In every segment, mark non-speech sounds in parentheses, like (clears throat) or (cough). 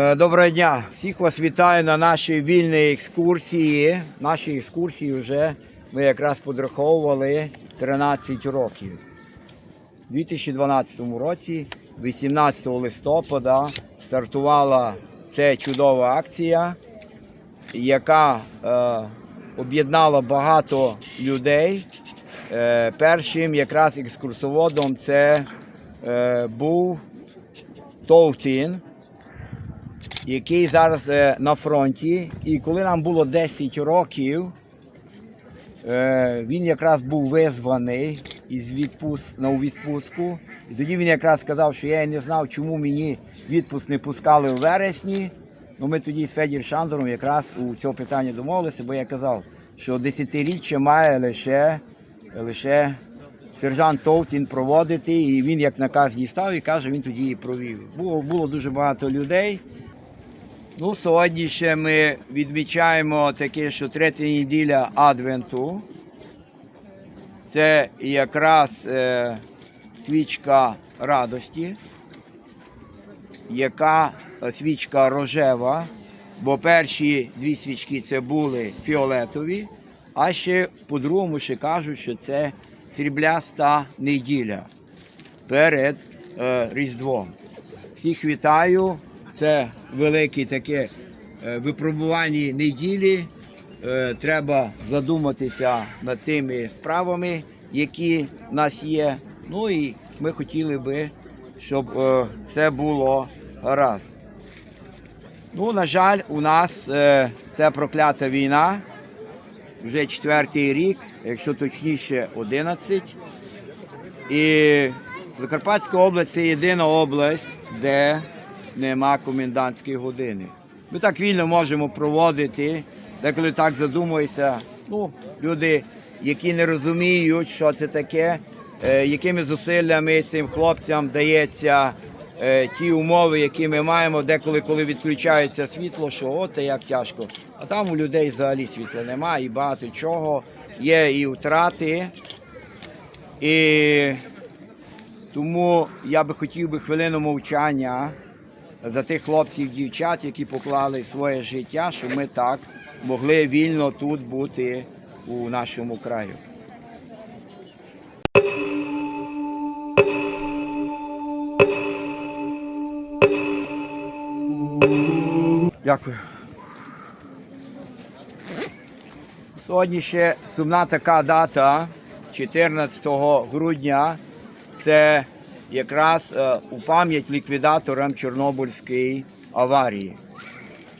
Е, Доброго дня! Всіх вас вітаю на нашій вільній екскурсії. Наші екскурсії вже ми якраз подраховували 13 років. У 2012 році, 18 листопада, стартувала ця чудова акція, яка е, об'єднала багато людей. Е, першим якраз екскурсоводом це е, був Товтін який зараз е, на фронті. І коли нам було 10 років, е, він якраз був визваний із відпуск, на відпустку. І тоді він якраз сказав, що я не знав, чому мені відпуск не пускали у вересні. Ну, ми тоді з Федір Шандором якраз у цього питання домовилися, бо я казав, що десятиріччя має лише, лише сержант Товтін проводити, і він як наказ дістав і каже, він тоді і провів. Було, було дуже багато людей. Ну, сьогодні ще ми відмічаємо таке, що третя неділя Адвенту. Це якраз е, свічка радості, яка е, свічка рожева, бо перші дві свічки це були фіолетові, а ще по-другому ще кажуть, що це срібляста неділя перед е, Різдвом. Всіх вітаю. Це великі таке випробувальні неділі. Е, Треба задуматися над тими справами, які в нас є. Ну і ми хотіли би, щоб е, це було гаразд. Ну, на жаль, у нас е, це проклята війна. Вже четвертий рік, якщо точніше, 11. І Закарпатська область це єдина область, де нема комендантської години. Ми так вільно можемо проводити, деколи так задумуєшся. Ну, люди, які не розуміють, що це таке, е, якими зусиллями цим хлопцям дається е, ті умови, які ми маємо, деколи, коли відключається світло, що от як тяжко. А там у людей взагалі світла немає і багато чого. Є і втрати. І тому я би хотів би хвилину мовчання за тих хлопців, дівчат, які поклали своє життя, щоб ми так могли вільно тут бути у нашому краю. Дякую. Сьогодні ще сумна така дата, 14 грудня. Це якраз е, у пам'ять ліквідаторам Чорнобильської аварії.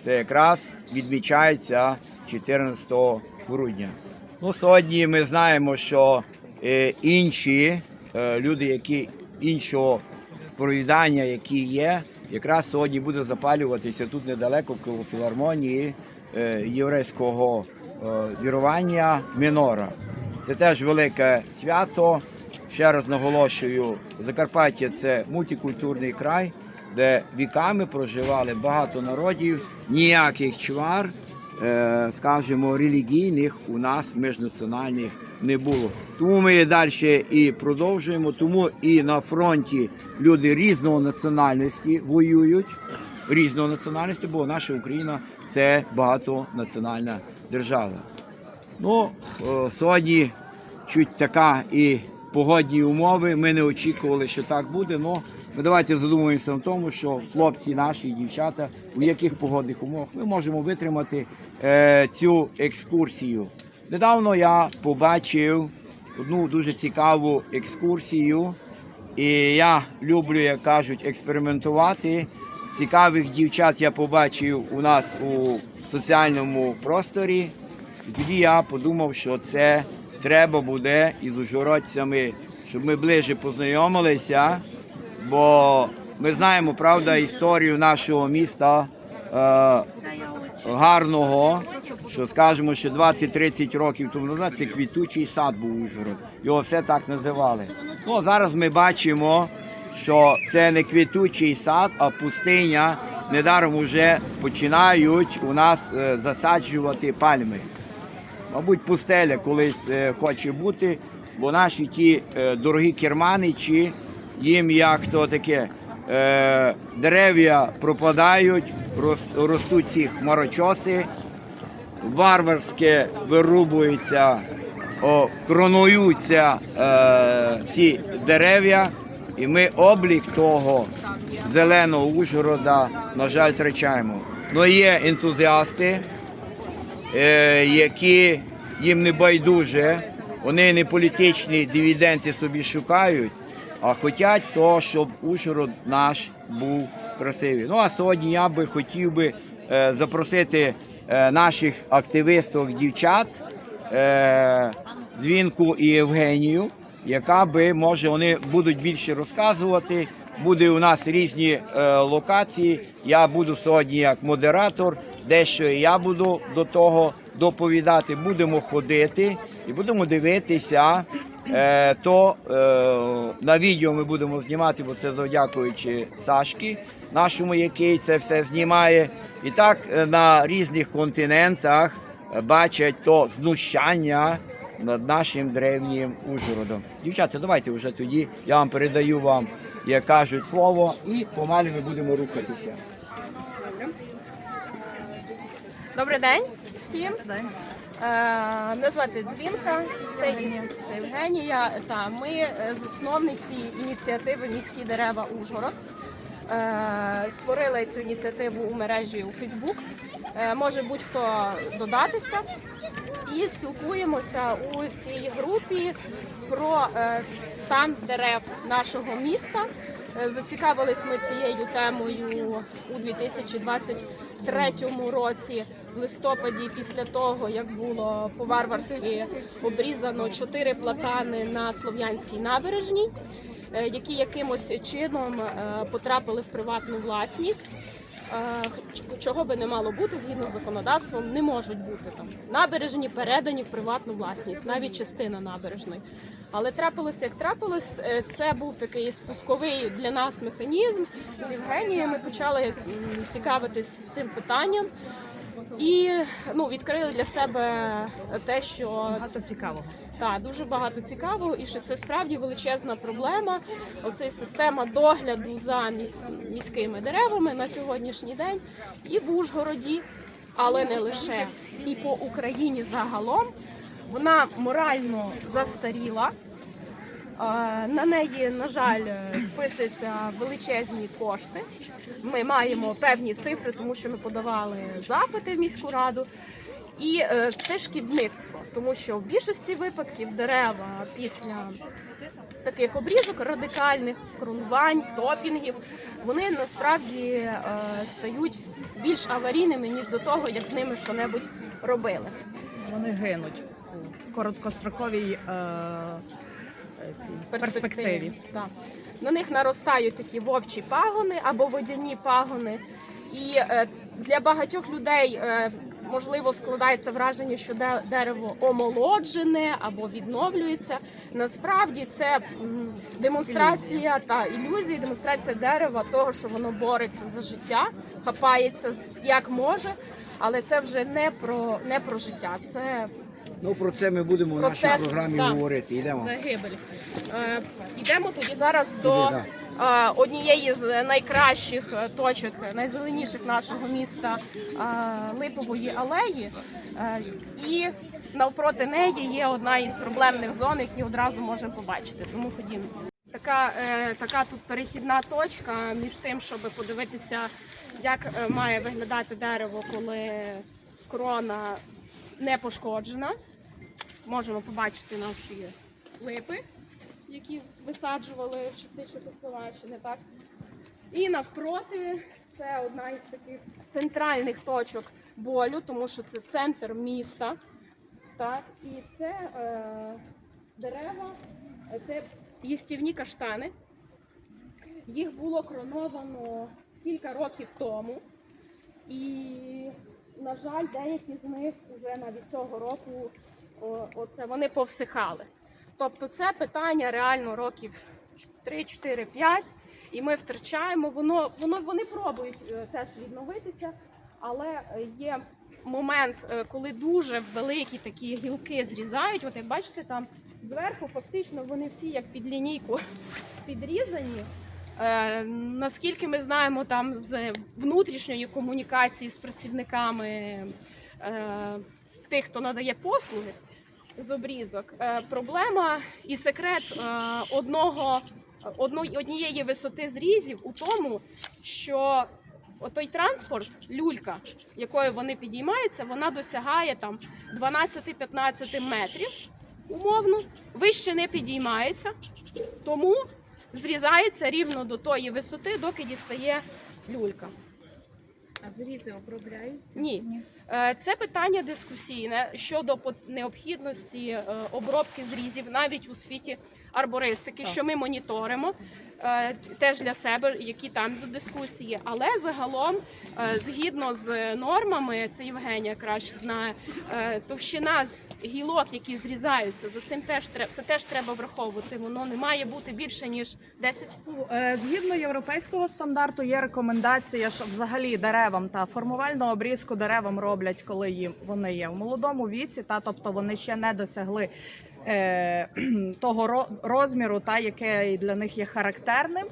Це якраз відмічається 14 грудня. Ну, сьогодні ми знаємо, що е, інші е, люди, які іншого провідання, які є, якраз сьогодні буде запалюватися тут недалеко коло філармонії єврейського вірування Мінора. Це теж велике свято. Ще раз наголошую, Закарпаття це мультикультурний край, де віками проживали багато народів, ніяких чвар, е, скажімо, релігійних у нас міжнаціональних не було. Тому ми далі і продовжуємо. Тому і на фронті люди різного національності воюють, різного національності, бо наша Україна це багатонаціональна держава. Ну, е, сьогодні чуть така і погодні умови. Ми не очікували, що так буде. Ну, ми давайте задумуємося в тому, що хлопці наші дівчата, у яких погодних умовах ми можемо витримати е, цю екскурсію. Недавно я побачив одну дуже цікаву екскурсію, і я люблю, як кажуть, експериментувати. Цікавих дівчат я побачив у нас у соціальному просторі. І тоді я подумав, що це треба буде із ужгородцями, щоб ми ближче познайомилися, бо ми знаємо, правда, історію нашого міста е, гарного, що скажемо, що 20-30 років тому назад це квітучий сад був Ужгород. Його все так називали. Ну, зараз ми бачимо, що це не квітучий сад, а пустиня. Недаром вже починають у нас е, засаджувати пальми. Мабуть, пустеля колись е, хоче бути, бо наші ті е, дорогі керманичі, їм як то таке е, дерев'я пропадають, рос- ростуть ці хмарочоси, варварське вирубується, о, кронуються ці дерев'я, і ми облік того зеленого Ужгорода, на жаль, втрачаємо. Ну є ентузіасти, які їм не байдуже, вони не політичні дивіденти собі шукають, а хочуть то, щоб Ужгород наш був красивий. Ну а сьогодні я би хотів би е, запросити е, наших активисток, дівчат, е, Дзвінку і Євгенію, яка би може вони будуть більше розказувати. Буде у нас різні е, локації. Я буду сьогодні як модератор, дещо і я буду до того доповідати. Будемо ходити і будемо дивитися. Е, то е, на відео ми будемо знімати, бо це завдякуючи Сашки, нашому, який це все знімає. І так е, на різних континентах бачать то знущання над нашим древнім Ужгородом. Дівчата, давайте вже тоді. Я вам передаю вам, як кажуть, слово, і помалі ми будемо рухатися. Добрий день всім. Е, Мене звати Дзвінка, це, Євгенія. Та ми засновниці ініціативи Міські дерева Ужгород. Е, Створили цю ініціативу у мережі у Фейсбук. Е, Може будь-хто додатися. І спілкуємося у цій групі про стан дерев нашого міста. Е, Зацікавились ми цією темою у 2023 році, в листопаді, після того як було по-варварськи обрізано чотири платани на Слов'янській набережній, е, які якимось чином е, потрапили в приватну власність. Чого би не мало бути згідно з законодавством, не можуть бути там набережні передані в приватну власність, навіть частина набережної. Але трапилося як трапилось. Е, Це був такий спусковий для нас механізм. З Євгенією ми почали цікавитись цим питанням і ну, відкрили для себе те, що Багато цікавого. так, дуже багато цікавого, і що це справді величезна проблема. Оцей система догляду за міськими деревами на сьогоднішній день і в Ужгороді, але не лише і по Україні загалом. Вона морально застаріла. На неї, на жаль, списуються величезні кошти. Ми маємо певні цифри, тому що ми подавали запити в міську раду. І е, це шкідництво, тому що в більшості випадків дерева після таких обрізок радикальних кронувань, топінгів, вони насправді е, стають більш аварійними ніж до того, як з ними що-небудь робили. Вони гинуть у короткостроковій е, цій перспективі. Так. На них наростають такі вовчі пагони або водяні пагони. І е, для багатьох людей е, можливо складається враження, що де- дерево омолоджене або відновлюється. Насправді це демонстрація та ілюзія, демонстрація дерева того, що воно бореться за життя, хапається як може, але це вже не про не про життя. Це Ну про це ми будемо в нашій програмі так. говорити. Йдемо. Загибель. Е, йдемо тоді зараз до да. е, однієї з найкращих е, точок, найзеленіших нашого міста е, Липової алеї. Е, і навпроти неї є одна із проблемних зон, які одразу можемо побачити. Тому ходімо. Така, е, така тут перехідна точка між тим, щоб подивитися, як е, має виглядати дерево, коли крона не пошкоджена можемо побачити наші липи, які висаджували в часи Чехословаччини, так? І навпроти це одна із таких центральних точок болю, тому що це центр міста. Так? І це е, дерева, це їстівні каштани. Їх було кроновано кілька років тому. І, на жаль, деякі з них вже навіть цього року оце, вони повсихали. Тобто це питання реально років 3, 4, 5, і ми втрачаємо. Воно, воно, вони пробують е, теж відновитися, але є момент, е, коли дуже великі такі гілки зрізають. От як бачите, там зверху фактично вони всі як під лінійку (laughs) підрізані. Е, наскільки ми знаємо, там з внутрішньої комунікації з працівниками е, тих, хто надає послуги з обрізок, е, проблема і секрет е, одного однієї висоти зрізів у тому, що той транспорт, люлька, якою вони підіймаються, вона досягає там 12-15 метрів умовно, вище не підіймається, тому зрізається рівно до тої висоти, доки дістає люлька. А зрізи обробляються? Ні. Е, Це питання дискусійне щодо необхідності е, обробки зрізів навіть у світі арбористики, що ми моніторимо. Е, Теж для себе, які там до дискусії, але загалом, е, згідно з нормами, це Євгенія краще знає, е, товщина гілок, які зрізаються, за цим теж треба це теж треба враховувати. Воно не має бути більше ніж 10 Ну, Згідно європейського стандарту є рекомендація, що взагалі деревам та формувальну обрізку деревам роблять, коли їм вони є в молодому віці, та тобто вони ще не досягли (clears throat) того розміру, та яке для них є характерним.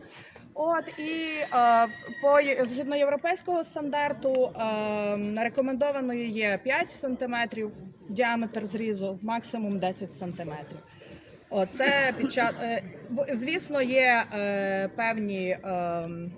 От і е, по згідно європейського стандарту е, рекомендованою є 5 см діаметр зрізу, максимум 10 см. Оце під час е, звісно є е, певні ем,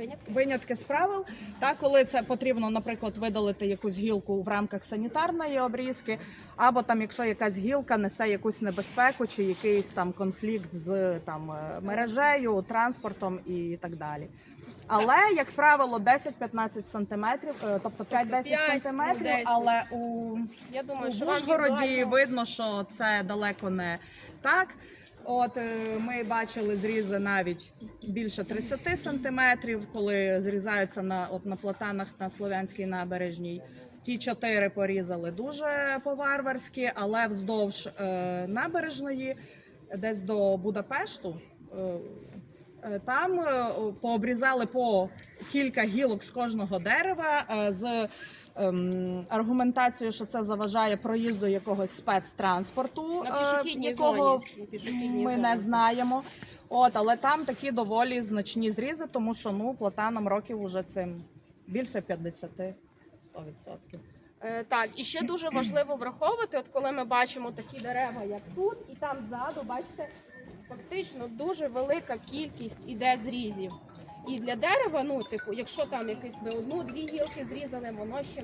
винятки. винятки з правил. Та коли це потрібно, наприклад, видалити якусь гілку в рамках санітарної обрізки, або там, якщо якась гілка несе якусь небезпеку чи якийсь там конфлікт з там е, мережею, транспортом і так далі. Але, як правило, 10-15 сантиметрів, е, тобто 5-10 5, сантиметрів, 10. але у Я думаю, у що Ужгороді видно, що це далеко не так. От е, ми бачили зрізи навіть більше 30 сантиметрів, коли зрізаються на от на платанах на Слов'янській набережній. Ті чотири порізали дуже по-варварськи, але вздовж е, набережної, десь до Будапешту. Е, Е, Там е, пообрізали по кілька гілок з кожного дерева е, з ем, аргументацією, що це заважає проїзду якогось спецтранспорту, На е, пішохідній якого зоні. На пішохідній ми зоні. не знаємо. От, але там такі доволі значні зрізи, тому що ну платанам років уже цим більше 50 100%. Е, Так, і ще дуже важливо враховувати, от коли ми бачимо такі дерева, як тут, і там ззаду, бачите, фактично дуже велика кількість іде зрізів. І для дерева, ну, типу, якщо там якісь би одну-дві гілки зрізали, воно ще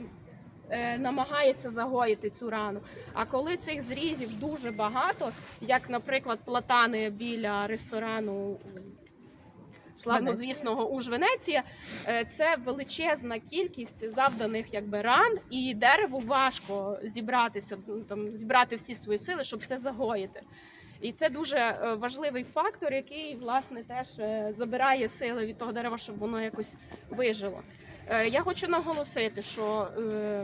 е, намагається загоїти цю рану. А коли цих зрізів дуже багато, як, наприклад, платани біля ресторану славнозвісного уж Венеція, е, це величезна кількість завданих якби ран, і дереву важко зібратися, ну, там зібрати всі свої сили, щоб це загоїти. І це дуже е, важливий фактор, який власне теж е, забирає сили від того дерева, щоб воно якось вижило. Е, Я хочу наголосити, що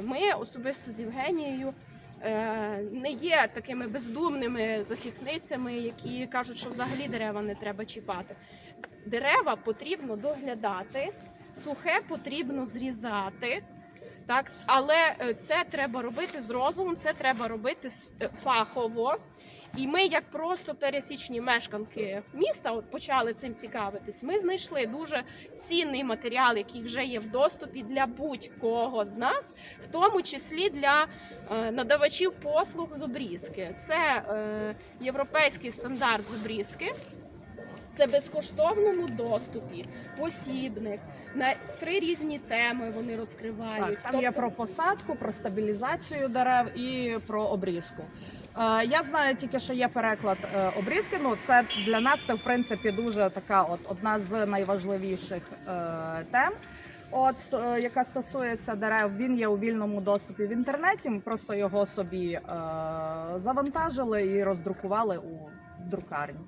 ми особисто з Євгенією не є такими бездумними захисницями, які кажуть, що взагалі дерева не треба чіпати. Дерева потрібно доглядати, сухе потрібно зрізати. Так, але це треба робити з розумом, це треба робити фахово. І ми, як просто пересічні мешканки міста, от почали цим цікавитись. Ми знайшли дуже цінний матеріал, який вже є в доступі для будь-кого з нас, в тому числі для е, надавачів послуг з обрізки. Це е, європейський стандарт з обрізки. Це безкоштовному доступі, посібник на три різні теми вони розкривають. Так, там є про посадку, про стабілізацію дерев і про обрізку. Е, я знаю тільки, що є переклад е, обрізки. Ну це для нас це в принципі дуже така, от одна з найважливіших е, тем. От яка стосується дерев, він є у вільному доступі в інтернеті. Ми просто його собі завантажили і роздрукували у друкарні.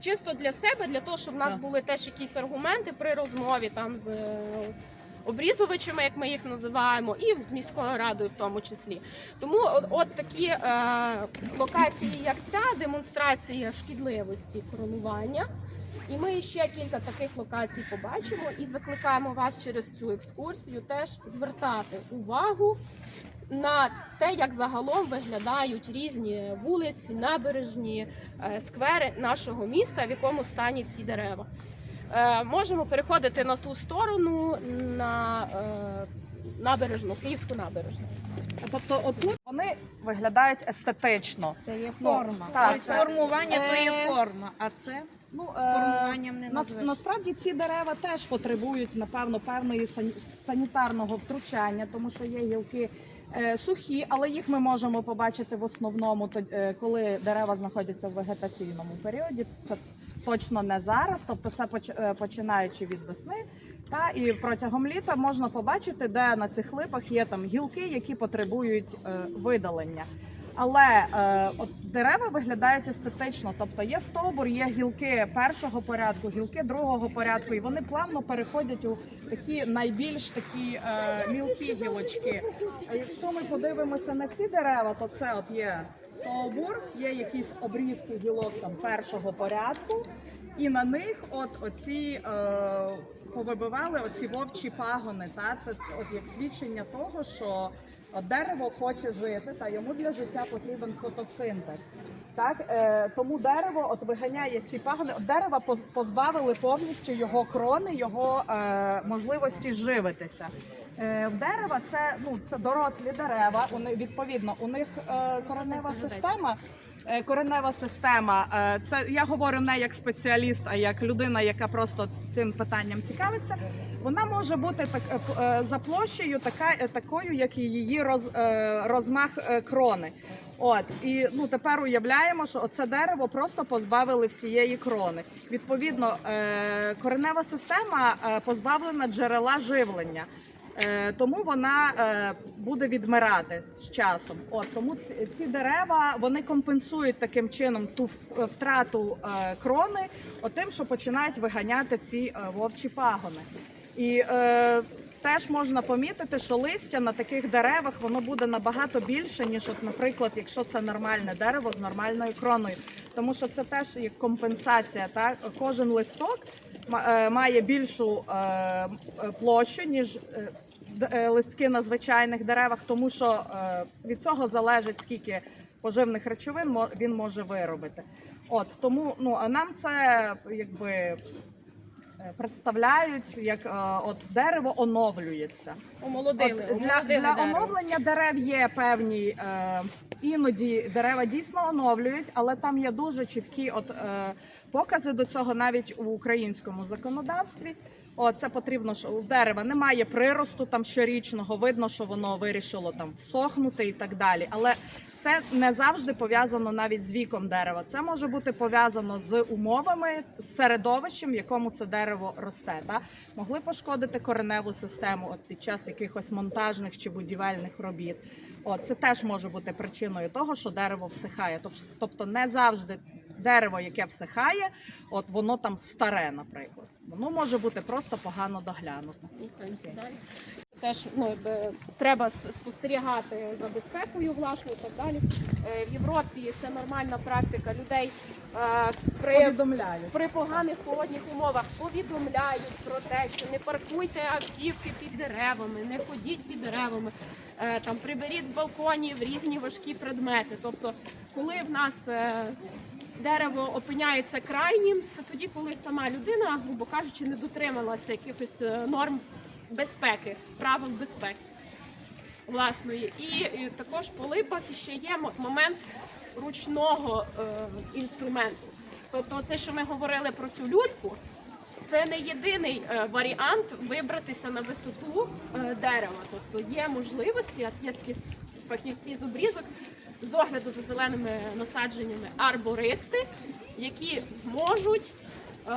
чисто для себе, для того, щоб в нас були теж якісь аргументи при розмові там з обрізувачами, як ми їх називаємо, і з міською радою в тому числі. Тому от, от такі е, локації, як ця, демонстрація шкідливості коронування. І ми ще кілька таких локацій побачимо і закликаємо вас через цю екскурсію теж звертати увагу на те, як загалом виглядають різні вулиці, набережні, е, сквери нашого міста, в якому стані ці дерева. Е, можемо переходити на ту сторону на е, набережну, Київську набережну. Тобто, отут вони виглядають естетично. Це є Ну, форма. так, це- формування то Е, є форма, а це Ну, Формуванням не нас, насправді ці дерева теж потребують, напевно, певної сан- санітарного втручання, тому що є гілки е, сухі, але їх ми можемо побачити в основному, то- е, коли дерева знаходяться в вегетаційному періоді. Це точно не зараз, тобто це е, починаючи від весни. Та і протягом літа можна побачити, де на цих липах є там гілки, які потребують е, видалення. Але е, от дерева виглядають естетично, тобто є стовбур, є гілки першого порядку, гілки другого порядку, і вони плавно переходять у такі найбільш такі е, мілкі гілочки. А якщо ми подивимося на ці дерева, то це от є стовбур, є якісь обрізки гілок там першого порядку, і на них от оці е, повибивали оці вовчі пагони. Та це от як свідчення того, що дерево хоче жити, та йому для життя потрібен фотосинтез. Так, е, тому дерево от виганяє ці пагони. От дерева поз- позбавили повністю його крони, його е, можливості живитися. Е, дерева це ну це дорослі дерева. У них відповідно у них е, коренева система. Е, Коренева система, е, це я говорю не як спеціаліст, а як людина, яка просто цим питанням цікавиться. Вона може бути так е, е, за площею, така е, такою, як і її роз, е, розмах е, крони. От і ну тепер уявляємо, що оце дерево просто позбавили всієї крони. Відповідно, е, коренева система е, позбавлена джерела живлення. Е, тому вона е, буде відмирати з часом. От тому ці, дерева вони компенсують таким чином ту втрату е, крони, отим, що починають виганяти ці вовчі пагони. І е, теж можна помітити, що листя на таких деревах воно буде набагато більше, ніж, от, наприклад, якщо це нормальне дерево з нормальною кроною. Тому що це теж як компенсація. Так? Кожен листок ма- має більшу е, площу, ніж листки на звичайних деревах, тому що е, від цього залежить скільки поживних речовин він може виробити. От тому ну а нам це якби е, представляють як е, от дерево оновлюється. Омолодили, От для, омолодили для дерево. оновлення дерев є певні е, іноді дерева дійсно оновлюють, але там є дуже чіткі от, е, покази до цього навіть у українському законодавстві. О, це потрібно, що у дерева немає приросту там щорічного, видно, що воно вирішило там всохнути і так далі. Але це не завжди пов'язано навіть з віком дерева. Це може бути пов'язано з умовами, з середовищем, в якому це дерево росте. Та? Могли пошкодити кореневу систему от під час якихось монтажних чи будівельних робіт. От, це теж може бути причиною того, що дерево всихає. Тобто, тобто не завжди дерево, яке всихає, от воно там старе, наприклад. Воно може бути просто погано далі. Теж ну, якби, треба спостерігати за безпекою власне і так далі. Е, В Європі це нормальна практика людей е, при, Повідомляють. при поганих погодних умовах повідомляють про те, що не паркуйте автівки під деревами, не ходіть під деревами, е, там приберіть з балконів різні важкі предмети. Тобто, коли в нас е, дерево опиняється крайнім, це тоді, коли сама людина, грубо кажучи, не дотрималася якихось е, норм безпеки, правил безпеки власної. І, також по липах ще є момент ручного е, інструменту. Тобто, це, що ми говорили про цю люльку, це не єдиний е, варіант вибратися на висоту дерева. Тобто є можливості, є такі фахівці з обрізок з догляду за зеленими насадженнями арбористи, які можуть е,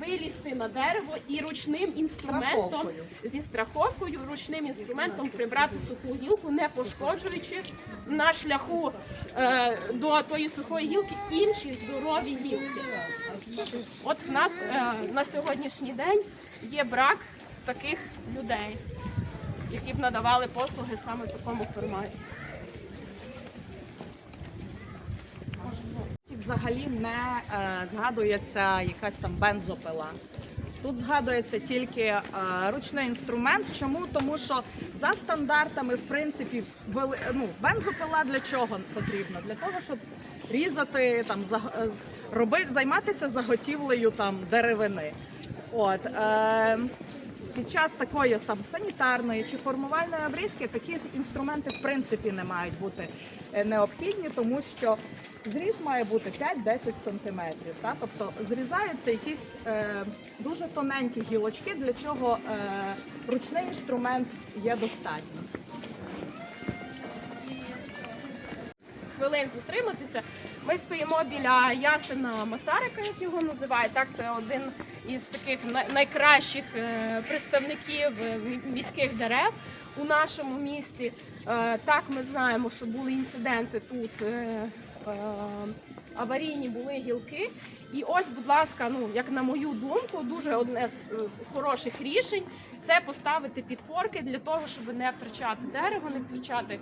вилізти на дерево і ручним інструментом Страховкою. зі страховкою ручним інструментом прибрати суху гілку, не пошкоджуючи на шляху е, до тої сухої гілки інші здорові гілки. От в нас е, на сьогоднішній день є брак таких людей, які б надавали послуги саме в такому форматі. Взагалі не е, згадується якась там бензопила. Тут згадується тільки е, ручний інструмент. Чому? Тому що за стандартами, в принципі, ну, бензопила для чого потрібна? Для того, щоб різати там, е, роби, займатися заготівлею там деревини. От е, під час такої там санітарної чи формувальної обрізки такі інструменти в принципі не мають бути е, необхідні, тому що зріз має бути 5-10 сантиметрів. Та? Тобто зрізаються якісь е, дуже тоненькі гілочки, для чого е, ручний інструмент є достатньо. Хвилин зутриматися. Ми стоїмо біля ясена Масарика, як його називають. Так, це один із таких найкращих е, представників е, міських дерев у нашому місті. Е, Так, ми знаємо, що були інциденти тут. Аварійні були гілки, і ось, будь ласка, ну як на мою думку, дуже одне з е, хороших рішень це поставити підпорки для того, щоб не втрачати дерево, не втрачати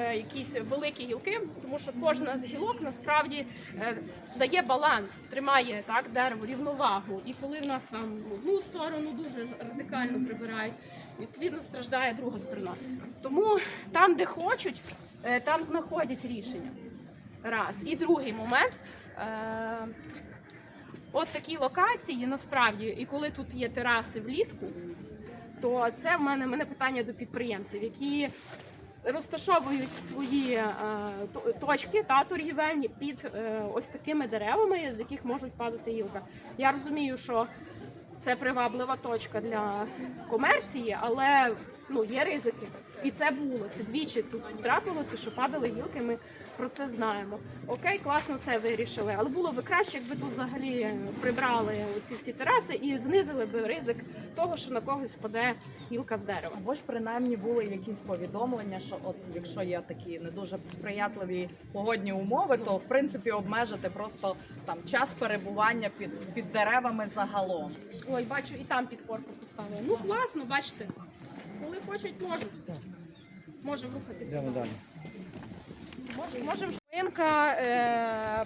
е, якісь великі гілки, тому що кожна з гілок насправді е, дає баланс, тримає так дерево, рівновагу. І коли в нас там одну сторону дуже радикально прибирають, відповідно страждає друга сторона. Тому там, де хочуть, е, там знаходять рішення. Раз. І другий момент. Е, От такі локації насправді, і коли тут є тераси влітку, то це в мене, мене питання до підприємців, які розташовують свої е, точки та торгівельні під е, ось такими деревами, з яких можуть падати гілка. Я розумію, що це приваблива точка для комерції, але ну є ризики. І це було. Це двічі тут трапилося, що падали гілки. Ми про це знаємо. Окей, класно це вирішили. Але було би краще, якби тут взагалі прибрали ці всі тераси і знизили би ризик того, що на когось впаде гілка з дерева. Або ж принаймні були якісь повідомлення, що от якщо є такі не дуже сприятливі погодні умови, то в принципі обмежити просто там час перебування під, під деревами загалом. Ой, бачу, і там підпорку поставили. Ну класно, бачите. Коли хочуть, можуть. Можемо рухатися. Йдемо далі. Можемо. Можемо. Хвилинка, е,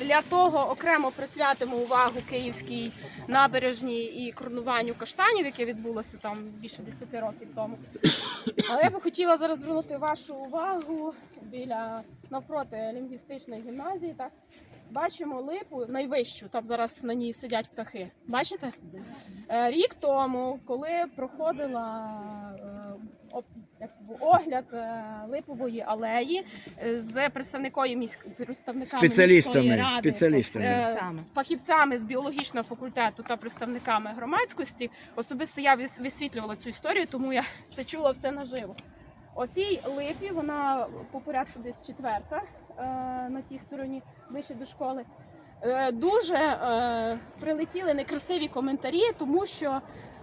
для того окремо присвятимо увагу Київській набережній і коронуванню каштанів, яке відбулося там більше 10 років тому. Але я би хотіла зараз звернути вашу увагу біля навпроти лінгвістичної гімназії. Так бачимо липу найвищу. Там зараз на ній сидять птахи. Бачите? Е, Рік тому, коли проходила е, огляд е, липової алеї з представникою міськ... представниками Спеціалістами, міської ради, спеціалістами. Фахівцями. з біологічного факультету та представниками громадськості. Особисто я вис- висвітлювала цю історію, тому я це чула все наживо. Оцій липі вона по порядку десь четверта на тій стороні, ближче до школи. Е, дуже е, прилетіли некрасиві коментарі, тому що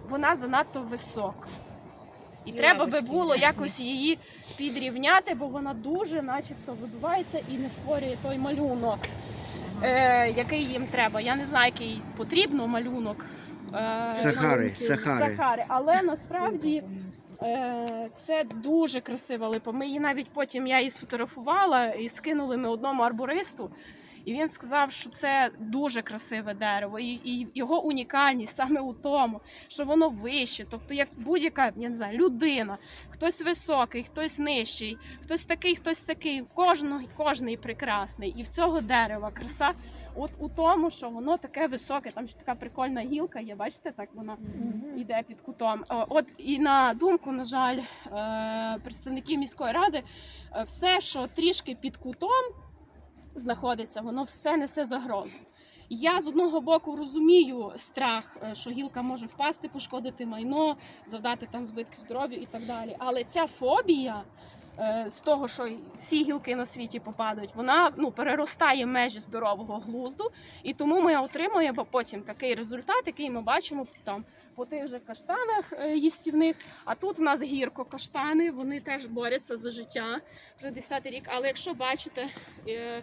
вона занадто висока. І треба би було якось її підрівняти, бо вона дуже, начебто, вибивається і не створює той малюнок, е, який їм треба. Я не знаю, який потрібно малюнок. Е, Сахари, Сахари. Сахари. Але насправді е, це дуже красива липа. Ми її навіть потім я її сфотографувала і скинули ми одному арбористу. І він сказав, що це дуже красиве дерево, і, і його унікальність саме у тому, що воно вище, тобто як будь-яка я не знаю, людина, хтось високий, хтось нижчий, хтось такий, хтось такий. Кожного кожний прекрасний. І в цього дерева краса. От у тому, що воно таке високе, там ще така прикольна гілка є, бачите, так вона йде під кутом. От і на думку, на жаль, е, представників міської ради, е, все, що трішки під кутом знаходиться, воно все несе загрозу. Я з одного боку розумію страх, е, що гілка може впасти, пошкодити майно, завдати там збитки здоров'ю і так далі. Але ця фобія е, з того, що всі гілки на світі попадають, вона ну переростає межі здорового глузду, і тому ми отримуємо потім такий результат, який ми бачимо там по тих же каштанах е, їстівних. А тут в нас гірко каштани, вони теж борються за життя вже 10 рік. Але якщо бачите, е,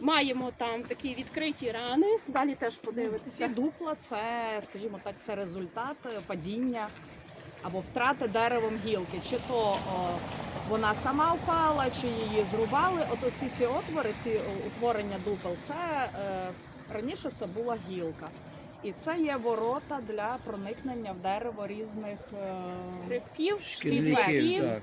маємо там такі відкриті рани, далі теж Ці подивитися. дупла це, скажімо так, це результат е, падіння або втрати деревом гілки. Чи то вона сама впала, чи її зрубали. От усі ці отвори, ці утворення дупел, це е, раніше це була гілка. І це є ворота для проникнення в дерево різних е, Грибків, Шкідників, шкідників,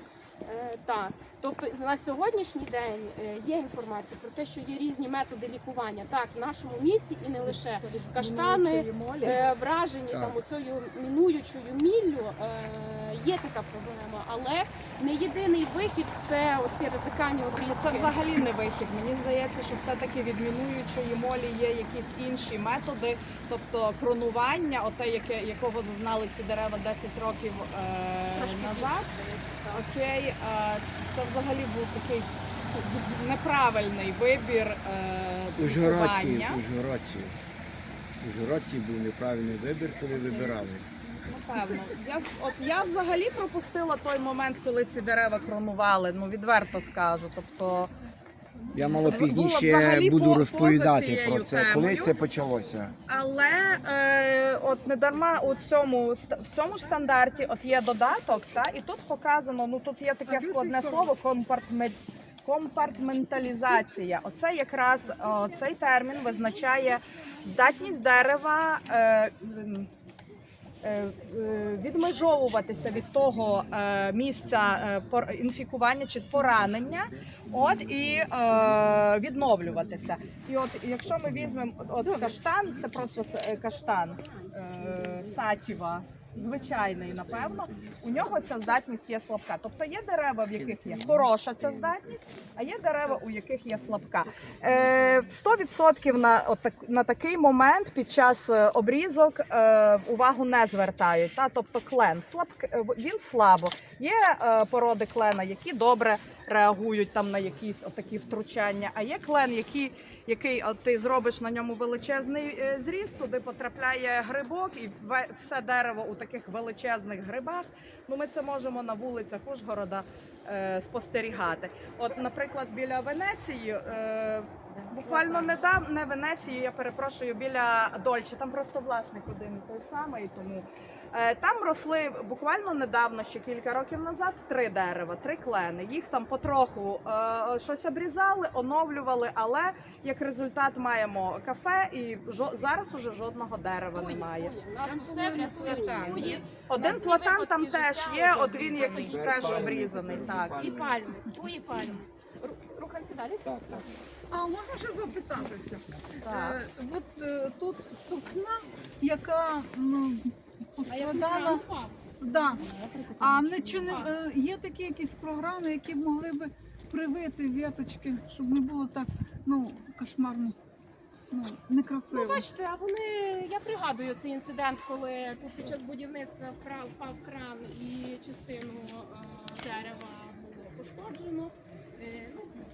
так. Е, тобто на сьогоднішній день е, є інформація про те, що є різні методи лікування. Так, в нашому місті і не лише каштани е, вражені Так. там оцею мінуючою міллю. Є така проблема, але не єдиний вихід це оці радикальні Це взагалі не вихід. Мені здається, що все-таки від мінуючої молі є якісь інші методи, тобто кронування, оте, яке, якого зазнали ці дерева 10 років е, Трошки назад. більше. Окей, це взагалі був такий неправильний вибір Ужгородці. Ужгородці. Ужгородці був неправильний вибір, коли вибирали. Напевно. Я, от я взагалі пропустила той момент, коли ці дерева кронували, ну відверто скажу. Тобто Я мало пізніше взагалі буду по- поза розповідати цією про це, коли темою. це почалося. Але е, от не дарма у цьому ст- в цьому ж стандарті от є додаток, та і тут показано. Ну тут є таке складне слово компартмент. Компартменталізація. Оце якраз о, цей термін визначає здатність дерева е, м, е, е, відмежовуватися від того е, місця е, інфікування чи поранення, от і е, відновлюватися. І от якщо ми візьмемо от, каштан, це просто е, каштан е, сатіва. Звичайний, напевно, у нього ця здатність є слабка. Тобто є дерева, в яких є хороша ця здатність, а є дерева, у яких є слабка. Е, 100% на, от на такий момент під час е, обрізок е, увагу не звертають. Та? Тобто клен слабк, е, він слабо. Є е, породи клена, які добре реагують там на якісь отакі втручання. А є клен, який, який от ти зробиш на ньому величезний е, зріст, туди потрапляє грибок, і все дерево у таких величезних грибах. Ну ми це можемо на вулицях Ужгорода е, спостерігати. От, наприклад, біля Венеції. Е, Буквально недавно не Венеції, я перепрошую, біля Дольче. Там просто власник один той самий. Тому там росли буквально недавно, ще кілька років назад, три дерева, три клени. Їх там потроху е, щось обрізали, оновлювали, але як результат маємо кафе, і жо- зараз уже жодного дерева Туї, немає. нас усе врятує. Один платан там теж є, от він який теж обрізаний. Так. І пальми, туї пальми. Ру- Рухаємося далі. Так, так. А можна ще запитатися? Так. Е, от е, тут сосна, яка ну, А не чи не є такі якісь програми, які б могли би привити віточки, щоб не було так ну кошмарно, ну некрасиво. Ну, бачите, а вони, я пригадую цей інцидент, коли тут під час будівництва впав, впав кран і частину е, дерева було пошкоджено. Е,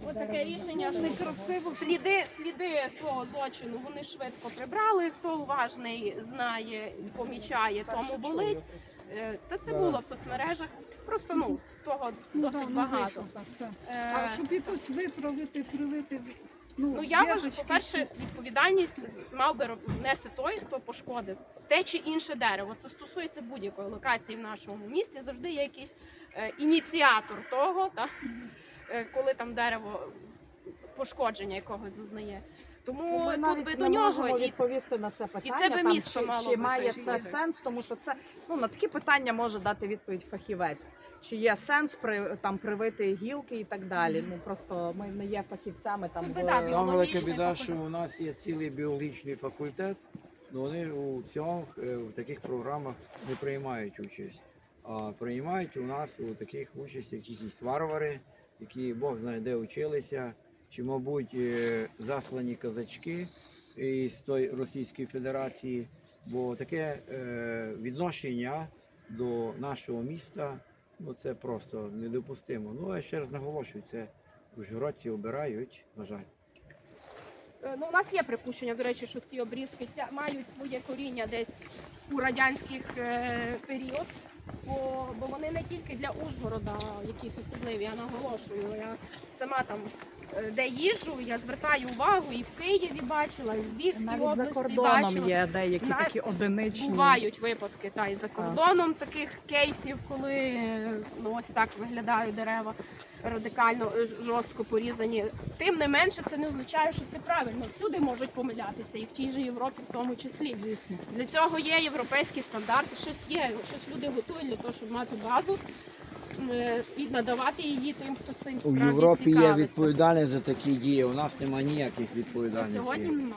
от таке рішення, що Некрасиво. сліди, сліди свого злочину вони швидко прибрали. Хто уважний знає і помічає, тому болить. Е, Та це було в соцмережах. Просто ну того Ну, досить ну, багато. вийшло так, так. Е, А щоб якось виправити, привити. Ну, Ну я вважаю, по-перше, відповідальність мав би нести той, хто пошкодив те чи інше дерево. Це стосується будь-якої локації в нашому місті. Завжди є якийсь е, ініціатор того, та, коли там дерево пошкодження якогось зазнає. Тому Ми тут би не до нього можемо і відповісти на це питання. це би там, місто чи, мало чи би має це сенс, тому що це ну на такі питання може дати відповідь фахівець. Чи є сенс при там привити гілки і так далі? Ну просто ми не є фахівцями там. В- Саме велика біда, що у нас є цілий біологічний факультет, але вони у цьому е, в таких програмах не приймають участь. А приймають у нас у таких участь якісь варвари, які Бог знає де училися, чи, мабуть, е, заслані казачки із тої Російської Федерації. Бо таке е, відношення до нашого міста ну це просто недопустимо. Ну я ще раз наголошую, це ужгородці обирають, на жаль. Е, Ну, у нас є припущення, до речі, що ці обрізки мають своє коріння десь у радянських період, бо, бо вони не тільки для Ужгорода якісь особливі, я наголошую. Я сама там е, де їжджу, я звертаю увагу і в Києві бачила, і в Львівській навіть за області кордоном бачила. є деякі Навіть такі одиничні. Бувають випадки, та і за кордоном таких кейсів, коли е, ну ось так виглядають дерева радикально е, жорстко порізані. Тим не менше, це не означає, що це правильно. Всюди можуть помилятися, і в тій же Європі, в тому числі. Звісно, для цього є європейські стандарти, щось є, щось люди готують для того, щоб мати базу е, і надавати її тим, хто цим справді У Європі цікавиться. є відповідальність за такі дії. У нас немає ніяких відповідальностей. Сьогодні немає.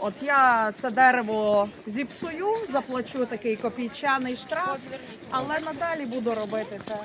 От я це дерево зіпсую, заплачу такий копійчаний штраф, але надалі буду робити так.